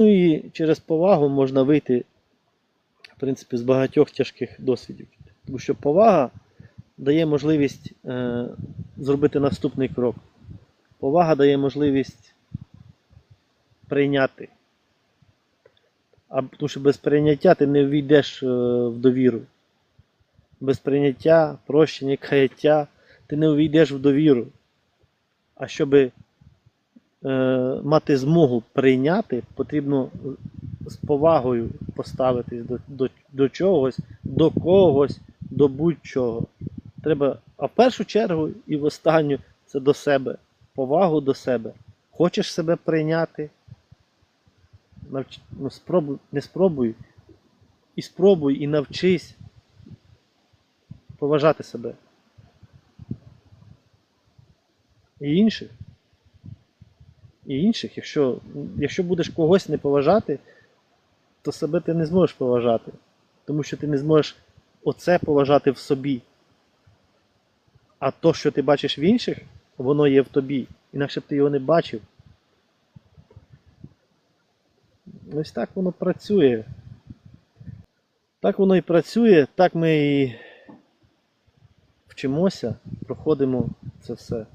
Ну і через повагу можна вийти, в принципі, з багатьох тяжких досвідів. Тому що повага дає можливість е, зробити наступний крок. Повага дає можливість прийняти. А тому що без прийняття ти не війдеш е, в довіру. Без прийняття, прощення, каяття ти не увійдеш в довіру. А щоб е, мати змогу прийняти, потрібно з повагою поставитись до, до, до чогось, до когось, до будь-чого. Треба, а в першу чергу і в останню це до себе. Повагу до себе. Хочеш себе прийняти? Навч... Ну, спробуй, не спробуй. І спробуй, і навчись поважати себе. І інших. І інших, якщо, якщо будеш когось не поважати, то себе ти не зможеш поважати. Тому що ти не зможеш оце поважати в собі. А то, що ти бачиш в інших, воно є в тобі. Інакше б ти його не бачив. Ось так воно працює. Так воно і працює, так ми і вчимося, проходимо це все.